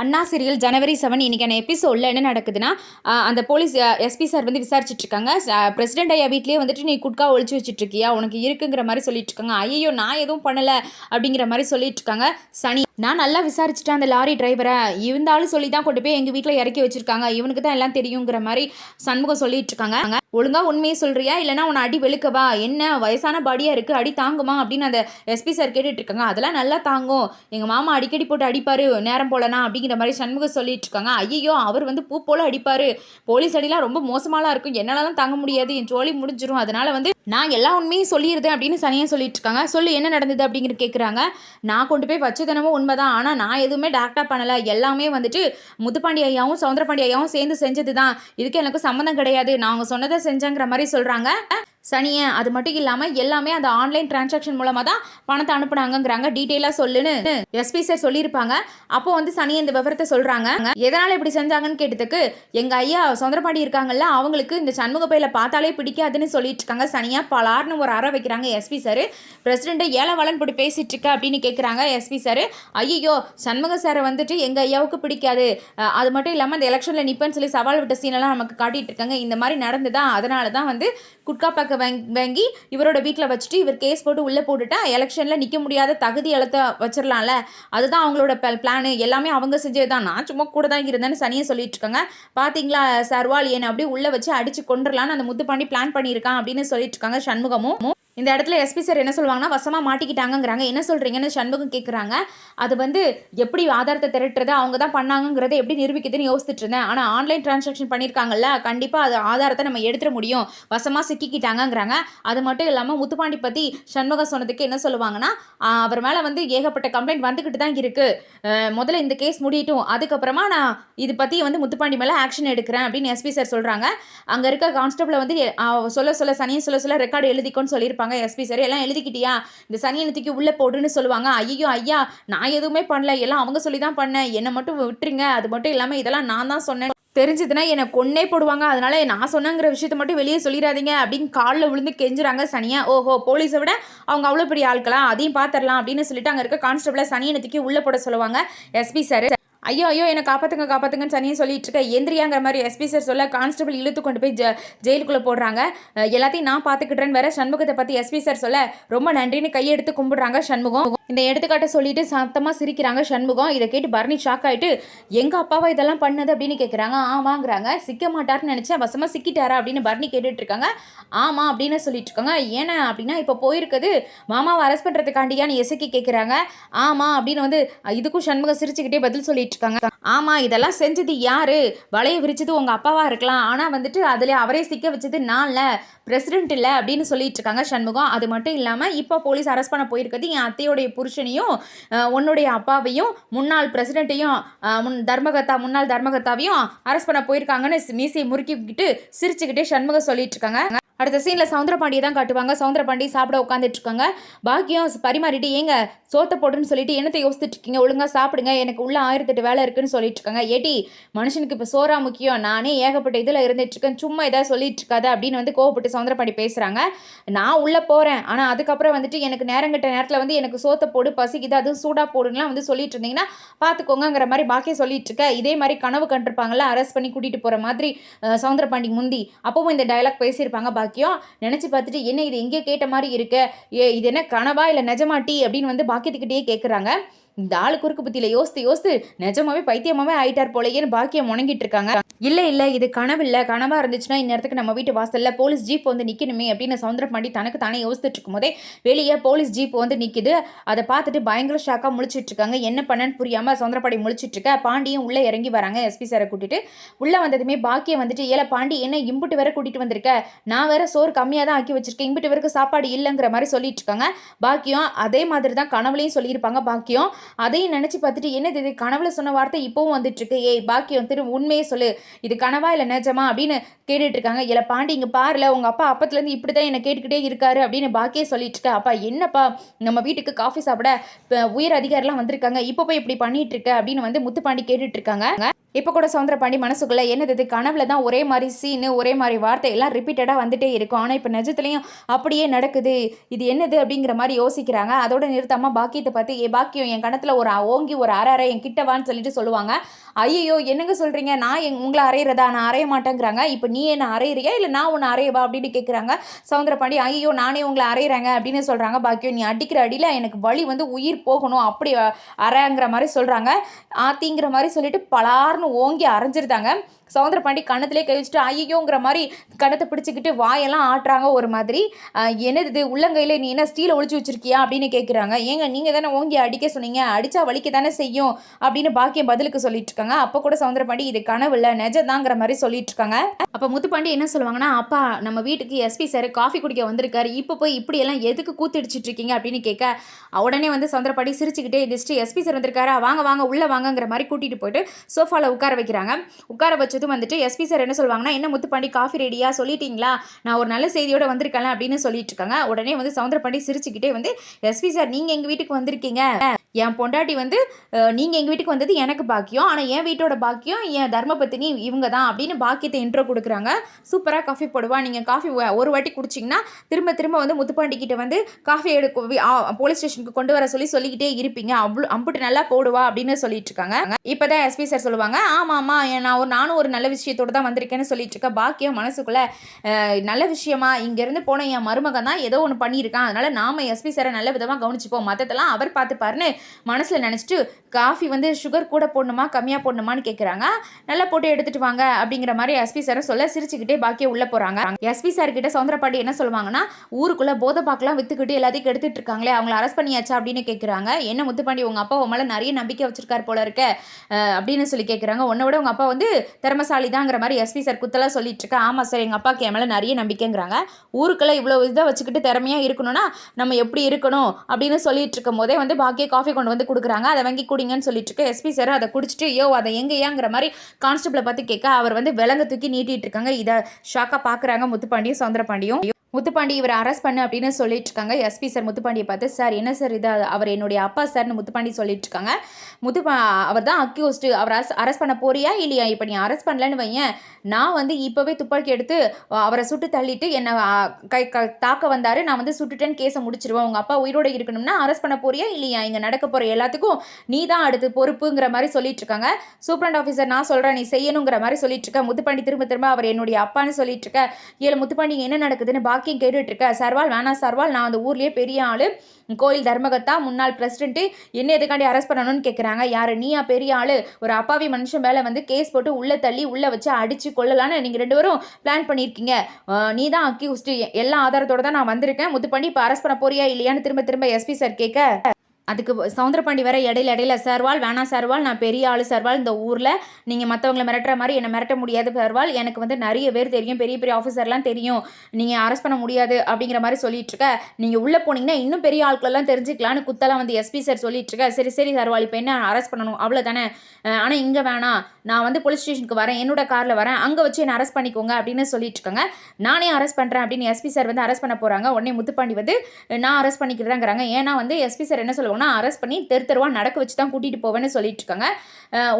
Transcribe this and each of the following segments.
அண்ணா serial ஜனவரி seven இன்றைக்கான எபிசோடில் என்ன நடக்குதுன்னா அந்த போலீஸ் எஸ்பி சார் வந்து விசாரிச்சுட்ருக்காங்க பிரசிடென்ட் ஐயா வீட்லேயே வந்துட்டு நீ குட்கா ஒழிச்சு வச்சுட்டு இருக்கியா? உனக்கு இருக்குங்கிற மாதிரி சொல்லிட்டு இருக்காங்க. ஐயோ நான் எதுவும் பண்ணலை. அப்படிங்கிற மாதிரி சொல்லிட்டு இருக்காங்க. சனி நான் நல்லா விசாரிச்சுட்டேன் அந்த லாரி டிரைவரை இருந்தாலும் சொல்லி தான் கொண்டு போய் எங்கள் வீட்டில் இறக்கி வச்சிருக்காங்க. இவனுக்கு தான் எல்லாம் தெரியுங்கிற மாதிரி சண்முகம் சொல்லிட்டு இருக்காங்க. ஒழுங்கா உண்மையை சொல்கிறியா இல்லைனா உன்னை அடி வெளுக்கவா என்ன வயசான பாடியாக இருக்குது அடி தாங்குமா? அப்படின்னு அந்த எஸ்பி சார் கேட்டுட்ருக்காங்க அதெல்லாம் நல்லா தாங்கும். எங்கள் மாமா அடிக்கடி போட்டு அடிப்பாரு. நேரம் போலனா அப்படிங்கிற மாதிரி சண்முகம் சொல்லிட்டு இருக்காங்க. ஐயோ அவர் வந்து பூ போல அடிப்பார். போலீஸ் அடிலாம் ரொம்ப மோசமாலாம் இருக்கும். என்னாலலாம் தாங்க முடியாது. என் ஜோலி முடிஞ்சிடும் அதனால் வந்து நான் எல்லா உண்மையும் சொல்லிடுறேன் அப்படின்னு சனியாக சொல்லிட்டு இருக்காங்க. சொல்லு என்ன நடந்தது அப்படிங்கிற கேட்குறாங்க நான் கொண்டு போய் வச்சதனமும் உண்மைதான். ஆனால் நான் எதுவுமே டேரக்டாக பண்ணலை. எல்லாமே வந்துட்டு முத்துப்பாண்டி ஐயாவும் சவுந்தரபாண்டி ஐயாவும் சேர்ந்து செஞ்சது தான் இதுக்கு எனக்கு சம்மந்தம் கிடையாது. நான் அவங்க சொன்னதை செஞ்சேங்கிற மாதிரி சொல்கிறாங்க சனியன் அது மட்டும் இல்லாமல் எல்லாமே அந்த ஆன்லைன் டிரான்சாக்ஷன் மூலமாக தான் பணத்தை அனுப்புனாங்கிறாங்க டீட்டெயிலாக சொல்லுன்னு எஸ்பி சார் சொல்லியிருப்பாங்க. அப்போ வந்து சனியை இந்த விவரத்தை சொல்கிறாங்க எதனால் இப்படி செஞ்சாங்கன்னு கேட்டதுக்கு எங்கள் ஐயா சவுந்தரபாண்டி இருக்காங்கல்ல அவங்களுக்கு இந்த சண்முக பையில பார்த்தாலே பிடிக்காதுன்னு சொல்லிட்டு இருக்காங்க. சனியா பலார்னு ஒரு அறை வைக்கிறாங்க எஸ்பி சார் ப்ரெசிடெண்ட்டு ஏழை வளன் போட்டு பேசிட்டு இருக்க அப்படின்னு கேட்குறாங்க எஸ்பி சார் ஐயோ சண்முக சாரை வந்துட்டு எங்கள் ஐயாவுக்கு பிடிக்காது. அது மட்டும் இல்லாமல் அந்த எலெக்ஷனில் நிற்பேன்னு சொல்லி சவால் விட்ட சீனெல்லாம் நமக்கு காட்டிகிட்டு இருக்காங்க. இந்த மாதிரி நடந்ததா? அதனால தான் வந்து குட்கா பாக்க வாங்கி வாங்கி இவரோட வீட்டில் வச்சுட்டு இவர் கேஸ் போட்டு உள்ளே போட்டுட்டா எலெக்ஷனில் நிற்க முடியாத தகுதி எழுத்த வச்சிடலாம்ல அதுதான் அவங்களோட பிளானு எல்லாமே அவங்க செஞ்சது தான் நான் சும்மா கூட தான் இருந்தேன்னு சனியை சொல்லிட்டு இருக்காங்க. பார்த்தீங்களா சர்வால் என்னை அப்படியே உள்ளே வச்சு அடிச்சு கொண்டுடலான்னு அந்த முத்துப்பாண்டி பிளான் பண்ணியிருக்கான் அப்படின்னு சொல்லிட்டு இருக்காங்க சண்முகமும். இந்த இடத்துல எஸ்பி சார் என்ன சொல்லுவாங்கன்னா வசமாக மாட்டிக்கிட்டாங்கங்கிறாங்க. என்ன சொல்கிறீங்கன்னு சண்முகம் கேட்குறாங்க அது வந்து எப்படி ஆதாரத்தை திரட்டுறது அவங்க தான் பண்ணாங்கிறத எப்படி நிரூபிக்குதுன்னு யோசிச்சுட்டு இருந்தேன். ஆனால் ஆன்லைன் டிரான்சாக்ஷன் பண்ணியிருக்காங்கல்ல கண்டிப்பாக அது ஆதாரத்தை நம்ம எடுத்துட முடியும். வசமாக சிக்கிக்கிட்டாங்கங்கிறாங்க. அது மட்டும் இல்லாமல் முத்துப்பாண்டி பற்றி சண்முகம் சொன்னதுக்கு என்ன சொல்லுவாங்கன்னா அவர் மேலே வந்து ஏகப்பட்ட கம்ப்ளைண்ட் வந்துக்கிட்டு தான் இருக்குது முதல்ல இந்த கேஸ் முடியட்டும். அதுக்கப்புறமா நான் இது பற்றி வந்து முத்துப்பாண்டி மேலே ஆக்ஷன் எடுக்கிறேன். அப்படின்னு எஸ்பி சார் சொல்கிறாங்க அங்கே இருக்க கான்ஸ்டபிளை வந்து சொல்ல சொல்ல சனியை சொல்ல சொல்ல ரெக்கார்டு எழுதிக்கோன்னு சொல்லியிருப்பாங்க. எஸ்பி சார் எல்லாம் எழுதிக்கிட்டியா? இந்த சனியனை தூக்கி உள்ளே போடுன்னு சொல்லுவாங்க. ஐயோ ஐயா நான் எதுவுமே பண்ணல. எல்லாம் அவங்க சொல்லி தான் பண்ணேன். என்னை மட்டும் விட்டுருங்க. அது மட்டும் இல்லாமல் இதெல்லாம் நான் தான் சொன்னேன். தெரிஞ்சதுன்னா என்னை கொன்னே போடுவாங்க. அதனால நான் சொன்னங்கிற விஷயத்த மட்டும் வெளியே சொல்லிடாதீங்க அப்படின்னு காலில் விழுந்து கெஞ்சுறாங்க சனியா. ஓஹோ போலீஸை விட அவங்க அவ்வளோ பெரிய ஆட்களா? அதையும் பார்த்துடலாம் அப்படின்னு சொல்லிட்டு அங்கே இருக்க கான்ஸ்டபிளை சனியனை தூக்கி உள்ளே போட சொல்லுவாங்க. எஸ்பி சார் ஐயோ ஐயோ என்னை காப்பாற்றுங்க காப்பாற்றுங்கன்னு சனியும் சொல்லிட்டு இருக்க. எந்திரியாங்கிற மாதிரி எஸ்பி சார் சொல்ல கான்ஸ்டபிள் இழுத்து கொண்டு போய் ஜ ஜெயிலுக்குள்ளே போடுறாங்க. எல்லாத்தையும் நான் பார்த்துக்கிட்டேன்னு வேற சண்முகத்தை பற்றி எஸ்பி சார் சொல்ல ரொம்ப நன்றின்னு கையெடுத்து கும்பிடுறாங்க சண்முகம். இந்த எடுத்துக்காட்டை சொல்லிட்டு சத்தமாக சிரிக்கிறாங்க சண்முகம். இதை கேட்டு பரணி ஷாக் ஆகிட்டு எங்கள் அப்பாவை இதெல்லாம் பண்ணது? அப்படின்னு கேட்குறாங்க ஆமாங்கிறாங்க சிக்க மாட்டார்னு நினச்சேன். வசமாக சிக்கிட்டாரா? அப்படின்னு பரணி கேட்டுட்ருக்காங்க ஆமாம் அப்படின்னு சொல்லிட்டு இருக்காங்க. ஏன்னா அப்படின்னா இப்போ போயிருக்குது. மாமாவை அரெஸ்ட் பண்ணுறதுக்காண்டியான்னு எசக்கி கேட்குறாங்க ஆமாம் அப்படின்னு வந்து இதுக்கும் சண்முகம் சிரிச்சுக்கிட்டே பதில் சொல்லிட்டு இருக்காங்க. ஆமாம் இதெல்லாம் செஞ்சது யார்? வலையை விரிச்சது உங்கள் அப்பாவாக இருக்கலாம். ஆனால் வந்துட்டு அதில் அவரே சிக்க வச்சது நான் இல்லை பிரசிடென்ட் இல்லை அப்படின்னு சொல்லிட்டு இருக்காங்க சண்முகம். அது மட்டும் இல்லாமல் இப்போ போலீஸ் அரெஸ்ட் பண்ண போயிருக்கிறது என் அத்தையோடைய புருஷனையும் உன்னுடைய அப்பாவையும் முன்னாள் பிரசிடென்ட்டையும் முன் தர்மகத்தா முன்னாள் தர்மகத்தாவையும் அரெஸ்ட் பண்ண போயிருக்காங்கன்னு மீசையை முறுக்கிக்கிட்டு சிரிச்சுக்கிட்டே சண்முகம் சொல்லிட்டு இருக்காங்க. அடுத்த சீனில் சவுந்தரபாண்டியை தான் காட்டுவாங்க. சவுந்தரபாண்டி சாப்பிட உட்காந்துட்டு இருக்காங்க பாக்கியம் பரிமாறிட்டு ஏங்க சோத்த போடுன்னு சொல்லிட்டு என்னத்தை யோசிச்சுட்டு இருக்கீங்க ஒழுங்காக சாப்பிடுங்க. எனக்கு உள்ள ஆயிரத்தெட்டு வேலை இருக்குன்னு சொல்லிட்டு இருக்காங்க ஏட்டி மனுஷனுக்கு இப்போ சோறா முக்கியம். நானே ஏகப்பட்ட இதில் இருந்துட்டு இருக்கேன் சும்மா ஏதாவது சொல்லிட்டு இருக்காத அப்படின்னு வந்து கோவப்பட்டு சவுந்தரபாண்டி பேசுகிறாங்க நான் உள்ளே போகிறேன் ஆனால் அதுக்கப்புறம் வந்துட்டு எனக்கு நேரங்கட்ட நேரத்தில் வந்து எனக்கு சோத்த போடு பசிக்குது அதுவும் சூடாக போடுங்கலாம் வந்து சொல்லிட்டு இருந்தீங்கன்னா பார்த்துக்கோங்கங்கிற மாதிரி பாக்கியம் சொல்லிட்டு இருக்க இதே மாதிரி கனவு கண்டிருப்பாங்களா அரெஸ்ட் பண்ணி கூட்டிகிட்டு போகிற மாதிரி அஹ், சவுந்தரபாண்டி முந்தி. அப்பவும் இந்த டயலாக் பேசியிருப்பாங்க பாக்கியம். நினச்சி பார்த்துட்டு என்ன இது எங்கே கேட்ட மாதிரி இருக்க? ஏ இது என்ன கனவா இல்லை நிஜமாட்டி அப்படின்னு வந்து பாக்கியத்துக்கிட்டேயே கேட்குறாங்க இந்த ஆளு குறுக்கு புத்தியில யோசித்து யோசித்து நிஜமாவே பைத்தியமாவே ஆயிட்டார் போலயேன்னு பாக்கியம் முணங்கிட்டு இருக்காங்க. இல்லை இல்லை இது கனவு இல்லை. கனவா இருந்துச்சுன்னா இந்நேரத்துக்கு நம்ம வீட்டு வாசல்ல போலீஸ் ஜீப் வந்து நிற்கணுமே அப்படின்னு சவுந்தரபாண்டி தனக்கு தானே யோசிச்சுட்டு இருக்கும்போதே வெளியே போலீஸ் ஜீப் வந்து நிற்கிது அதை பார்த்துட்டு பயங்கர ஷாக்காக முழிச்சிட்டு இருக்காங்க. என்ன பண்ணன்னு புரியாமல் சவுந்தரபாடி முழிச்சிட்டு இருக்க. பாண்டியும் உள்ளே இறங்கி வராங்க. எஸ்பி சாரை கூட்டிட்டு. உள்ளே வந்ததுமே பாக்கியம் வந்துட்டு ஏல பாண்டி என்ன இம்புட்டு வேற கூட்டிட்டு வந்திருக்க? நான் வேற சோறு கம்மியாக தான் ஆக்கி வச்சிருக்கேன். இம்புட்டு வரைக்கும் சாப்பாடு இல்லைங்கிற மாதிரி சொல்லிட்டு இருக்காங்க. பாக்கியம் அதே மாதிரி தான் கனவுலையும் சொல்லியிருப்பாங்க. பாக்கியம் அதையும் நினச்சி பார்த்துட்டு என்னது இது? கனவுல சொன்ன வார்த்தை இப்போவும் வந்துட்டுருக்கு. ஏய் பாக்கியம் திரு உண்மையே சொல்லு. இது கனவா இல்லை நிஜமா? அப்படின்னு கேட்டுட்டு இருக்காங்க. இல்லை பாண்டி இங்கே பாருல. உங்கள் அப்பா அப்பத்துலேருந்து இப்படி தான் என்னை கேட்டுக்கிட்டே இருக்காரு அப்படின்னு பாக்கியே சொல்லிட்டு இருக்கா. அப்பா என்னப்பா? நம்ம வீட்டுக்கு காஃபி சாப்பிட உயர் அதிகாரிலாம் வந்திருக்காங்க. இப்போ போய் இப்படி பண்ணிட்டு இருக்க? அப்படின்னு வந்து முத்துப்பாண்டி கேட்டுட்டு இருக்காங்க. இப்போ கூட சவுந்தரபாண்டி மனசுக்குள்ள என்னது இது? கனவுல தான் ஒரே மாதிரி சீனு ஒரே மாதிரி வார்த்தை எல்லாம் ரிப்பீட்டடாக வந்துட்டே இருக்கும். ஆனால் இப்போ நிஜத்துலையும் அப்படியே நடக்குது. இது என்னது? அப்படிங்கிற மாதிரி யோசிக்கிறாங்க. அதோட நிறுத்தாமல் பாக்கியத்தை பார்த்து ஏ பாக்கியம் என் கனவு கணத்தில் ஒரு ஓங்கி ஒரு அரை அரை என் கிட்ட வான்னு சொல்லிட்டு சொல்லுவாங்க. ஐயோ என்னங்க சொல்கிறீங்க நான் எங் உங்களை அரையிறதா நான் அறைய மாட்டேங்கிறாங்க. இப்போ நீ என்ன அரையிறியா இல்லை நான் உன்னை அரையவா அப்படின்னு கேட்குறாங்க சவுந்தரபாண்டி ஐயோ நானே உங்களை அரையிறேங்க அப்படின்னு சொல்கிறாங்க பாக்கியோ நீ அடிக்கிற அடியில் எனக்கு வழி வந்து உயிர் போகணும். அப்படி அ- அரைங்கிற மாதிரி சொல்கிறாங்க ஆத்திங்கிற மாதிரி சொல்லிட்டு பலார்னு ஓங்கி அரைஞ்சிருந்தாங்க சவுந்தரபாண்டி கணத்திலே கை வச்சுட்டு ஐயோங்கிற மாதிரி கணத்தை பிடிச்சிக்கிட்டு வாயெல்லாம் ஆட்டுறாங்க ஒரு மாதிரி. என்னது இது? உள்ளங்கையில் நீ என்ன ஸ்டீலை ஒழிச்சு வச்சிருக்கியா? அப்படின்னு கேட்குறாங்க ஏங்க நீங்கள் தானே ஓங்கி அடிக்க சொன்னீங்க. அடித்தா வலிக்க தானே செய்யும் அப்படின்னு பாக்கியம் பதிலுக்கு சொல்லிட்டு இருக்காங்க அப்போ கூட சவுந்தரபாண்டி இது கனவு இல்லை நெஜதாங்கிற மாதிரி சொல்லிட்டு இருக்காங்க அப்போ முத்துப்பாண்டி என்ன சொல்லுவாங்கன்னா அப்பா நம்ம வீட்டுக்கு எஸ்பி சார் காஃபி குடிக்க வந்திருக்காரு. இப்போ போய் இப்படியெல்லாம் எதுக்கு கூத்தடிச்சிட்டு இருக்கீங்க அப்படின்னு கேட்க உடனே வந்து சவுந்தரபாடி சிரிச்சுக்கிட்டே எதிர்த்து எஸ்பி சார் வந்திருக்காரா? வாங்க வாங்க உள்ளே வாங்கங்கிற மாதிரி கூட்டிகிட்டு போயிட்டு சோஃபாவில் உட்கார வைக்கிறாங்க. உட்கார வச்சதும் வந்துட்டு எஸ்பி சார் என்ன சொல்லுவாங்கன்னா என்ன முத்துப்பாண்டி காஃபி ரெடியா? சொல்லிட்டீங்களா? நான் ஒரு நல்ல செய்தியோட வந்திருக்கலாம் அப்படின்னு சொல்லிட்டு இருக்காங்க உடனே வந்து சவுந்தரபாண்டி சிரிச்சுக்கிட்டே வந்து எஸ்பி சார் நீங்கள் எங்கள் வீட்டுக்கு வந்திருக்கீங்க? என் பொண்டாட்டி வந்து நீங்கள் எங்கள் வீட்டுக்கு வந்தது எனக்கு பாக்கியம் ஆனால் என் வீட்டோட பாக்கியம் என் தர்மபத்தினி இவங்க தான் அப்படின்னு பாக்கியத்தை இன்ட்ரோ கொடுக்குறாங்க. சூப்பராக காஃபி போடுவா. நீங்கள் காஃபி ஒரு வாட்டி குடிச்சிங்கன்னா திரும்ப திரும்ப வந்து முத்துப்பாண்டி கிட்ட வந்து காஃபி எடுக்க போலீஸ் ஸ்டேஷனுக்கு கொண்டு வர சொல்லி சொல்லிக்கிட்டே இருப்பீங்க. அவ்வளோ அம்புட்டு நல்லா போடுவா அப்படின்னு சொல்லிட்டு இருக்காங்க. இப்போ தான் எஸ்பி சார் சொல்லுவாங்க ஆமாம் ஆமாம் நான் ஒரு நானும் ஒரு நல்ல விஷயத்தோடு தான் வந்திருக்கேன்னு சொல்லிட்டு இருக்கேன் பாக்கியம் மனசுக்குள்ளே நல்ல விஷயமா இங்கேருந்து போன என் மருமகன் தான் ஏதோ ஒன்று பண்ணியிருக்கான். அதனால் நாம் எஸ்பி சாரை நல்ல விதமாக கவனிச்சுப்போம். மற்றதெல்லாம் அவர் பார்த்துப்பாருன்னு மனசில் நினச்சிட்டு காஃபி வந்து சுகர் கூட போடணுமா கம்மியாக போடணுமான்னு கேட்குறாங்க நல்லா போட்டு எடுத்துட்டு வாங்க அப்படிங்கிற மாதிரி எஸ்பி சாரை சொல்ல சிரிச்சுக்கிட்டே பாக்கியம் உள்ளே போகிறாங்க எஸ்பி சார் கிட்ட சவுந்தரபாண்டி என்ன சொல்லுவாங்கன்னா ஊருக்குள்ளே போதை பாக்கெல்லாம் வித்துக்கிட்டு எல்லாத்தையும் கெடுத்துட்டு இருக்காங்களே அவங்கள அரெஸ்ட் பண்ணியாச்சா அப்படின்னு கேட்குறாங்க என்ன முத்துப்பாண்டி உங்கள் அப்பா உன் மேலே நிறைய நம்பிக்கை வச்சிருக்காரு போல இருக்க அப்படின்னு சொல்லி கேட்குறாங்க உன்னை விட உங்கள் அப்பா வந்து திறமசாலி தாங்கிற மாதிரி எஸ்பி சார் குத்தலாம் சொல்லிட்டு இருக்கா. ஆமாம் சார் எங்கள் அப்பாவுக்கு என் மேலே நிறைய நம்பிக்கைங்கிறாங்க. ஊருக்குள்ளே இவ்வளோ இதை வச்சுக்கிட்டு திறமையாக இருக்கணும்னா நம்ம எப்படி இருக்கணும் அப்படின்னு சொல்லிட்டு இருக்கும் போதே வந்து பாக்கிய காஃபி கொண்டு வந்து கொடுக்குறாங்க. அதை வாங்கி குடி குடிங்கன்னு சொல்லிட்டு இருக்கு எஸ்பி சார் அதை குடிச்சிட்டு ஐயோ அதை எங்கேயாங்கிற மாதிரி கான்ஸ்டபிளை பார்த்து கேட்க அவர் வந்து விலங்கு தூக்கி நீட்டிட்டு இருக்காங்க. இதை ஷாக்காக பார்க்குறாங்க முத்துப்பாண்டியும் சௌந்தரபாண்டியும் முத்துப்பாண்டி இவரை அரெஸ்ட் பண்ணு அப்படின்னு சொல்லிட்டு இருக்காங்க எஸ்பி சார் முத்துப்பாண்டியை பார்த்து சார் என்ன சார் இது? அவர் என்னுடைய அப்பா சார்னு முத்துப்பாண்டி சொல்லிட்டு இருக்காங்க முத்துப்பா அவர் தான் அக்யூஸ்டு அவர் அரெஸ்ட் பண்ண போறியா இல்லையா? இப்போ நீ அரெஸ்ட் பண்ணலன்னு வையேன். நான் வந்து இப்போவே துப்பாக்கி எடுத்து அவரை சுட்டு தள்ளிட்டு என்னை கை க தாக்க வந்தார். நான் வந்து சுட்டுட்டேன்னு கேஸை முடிச்சிருவேன். உங்கள் அப்பா உயிரோட இருக்கணும்னா அரெஸ்ட் பண்ண போறியா இல்லையா? இங்கே நடக்க போகிற எல்லாத்துக்கும் நீ தான் அடுத்து பொறுப்புங்கிற மாதிரி சொல்லிட்டு இருக்காங்க சூப்பரண்ட் ஆஃபீஸர் நான் சொல்கிறேன் நீ செய்யணுங்கிற மாதிரி சொல்லிட்டு இருக்க முத்துப்பாண்டி திரும்ப திரும்ப அவர் என்னுடைய அப்பான்னு சொல்லிட்டு இருக்க ஏழு முத்துப்பாண்டி என்ன நடக்குதுன்னு பாக்கி கேட்டுட்டு இருக்க சர்வால் வேணாம் சர்வால் நான் அந்த ஊர்லேயே பெரிய ஆள். கோயில் தர்மகத்தா முன்னாள் பிரசிடென்ட்டு என்ன எதுக்காண்டி அரெஸ்ட் பண்ணணும்னு கேட்குறாங்க யார்? நீயா? பெரிய ஆள். ஒரு அப்பாவி மனுஷன் மேலே வந்து கேஸ் போட்டு உள்ளே தள்ளி உள்ளே வச்சு அடித்து கொள்ளலான்னு நீங்கள் ரெண்டு பேரும் பிளான் பண்ணியிருக்கீங்க நீ தான் அக்யூஸ்டு எல்லா ஆதாரத்தோட தான் நான் வந்திருக்கேன். முத்துப்பாண்டி இப்போ அரெஸ்ட் பண்ண போறியா இல்லையான்னு திரும்ப திரும்ப எஸ்பி சார் கேட்க அதுக்கு சவுந்தரபாண்டி வேற இடையில இடையில சார்வால் வேணாம் சார்வால் நான் பெரிய ஆள் சார்வால் இந்த ஊரில் நீங்கள் மற்றவங்கள மிரட்டுற மாதிரி என்னை மிரட்ட முடியாது சர்வால். எனக்கு வந்து நிறைய பேர் தெரியும் பெரிய பெரிய ஆஃபீஸர்லாம் தெரியும். நீங்கள் அரெஸ்ட் பண்ண முடியாது அப்படிங்கிற மாதிரி சொல்லிட்டு இருக்க நீங்கள் உள்ளே போனீங்கன்னா இன்னும் பெரிய ஆட்களெல்லாம் தெரிஞ்சுக்கலான்னு குத்தெல்லாம் வந்து எஸ்பி சார் சொல்லிட்டு இருக்க சரி சரி சார்வால் இப்போ என்ன அரெஸ்ட் பண்ணணும்? அவ்வளோதானே ஆனால் இங்கே வேணாம் நான் வந்து போலீஸ் ஸ்டேஷனுக்கு வரேன். என்னோட காரில் வரேன். அங்கே வச்சு என்னை அரெஸ்ட் பண்ணிக்கோங்க அப்படின்னு சொல்லிட்டு இருக்காங்க நானே அரெஸ்ட் பண்ணுறேன் அப்படின்னு எஸ்பி சார் வந்து அரெஸ்ட் பண்ண போகிறாங்க உடனே முத்துப்பாண்டி வந்து நான் அரெஸ்ட் பண்ணிக்கிறேங்கிறாங்க ஏன்னா வந்து எஸ்பி சார் என்ன சொல்லுவாங்க? சொல்லுவாங்கன்னா அரெஸ்ட் பண்ணி தெரு தெருவாக நடக்க வச்சு தான் கூட்டிகிட்டு போவேன்னு சொல்லிட்டு இருக்காங்க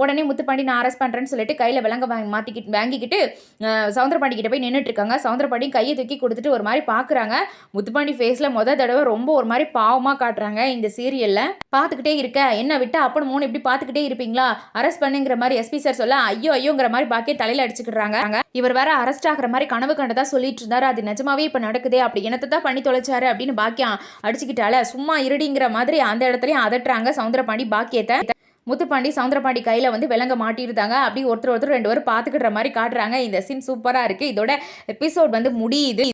உடனே முத்துப்பாண்டி நான் அரெஸ்ட் பண்ணுறேன்னு சொல்லிட்டு கையில் விலங்க வாங்கி மாட்டிக்கிட்டு வாங்கிக்கிட்டு சவுந்தரபாண்டி கிட்ட போய் நின்றுட்டு இருக்காங்க சவுந்தரபாண்டி கையை தூக்கி கொடுத்துட்டு ஒரு மாதிரி பார்க்குறாங்க முத்துப்பாண்டி ஃபேஸில் மொதல் தடவை ரொம்ப ஒரு மாதிரி பாவமாக காட்டுறாங்க இந்த சீரியலில் பார்த்துக்கிட்டே இருக்க. என்ன விட்டா அப்பனு மூணு இப்படி பார்த்துக்கிட்டே இருப்பீங்களா? அரெஸ்ட் பண்ணுங்கிற மாதிரி எஸ்பி சார் சொல்ல ஐயோ ஐயோங்கிற மாதிரி பாக்கிய தலையில் அடிச்சுக்கிடுறாங்க. இவர் வேற அரெஸ்ட் ஆகிற மாதிரி கனவு கண்டதா சொல்லிட்டு இருந்தாரு அது நிஜமாவே இப்போ நடக்குதே அப்படி என்னத்தை தான் பண்ணி தொலைச்சாரு அப்படின்னு பாக்கியம் அடிச்சுக்கிட்டால. சும்மா இருடிங்கிற மாதிரி அந்த இடத்துலயும் அதட்டுறாங்க. சவுந்தரபாண்டி பாக்கியத்தை முத்துப்பாண்டி சவுந்தரபாண்டி கையில் வந்து விலங்க மாட்டியிருந்தாங்க அப்படி ஒருத்தர் ஒருத்தர் ரெண்டு பேரும் பார்த்துக்கிற மாதிரி காட்டுறாங்க. இந்த சீன் சூப்பராக இருக்குது இதோட எபிசோட் வந்து முடியுது.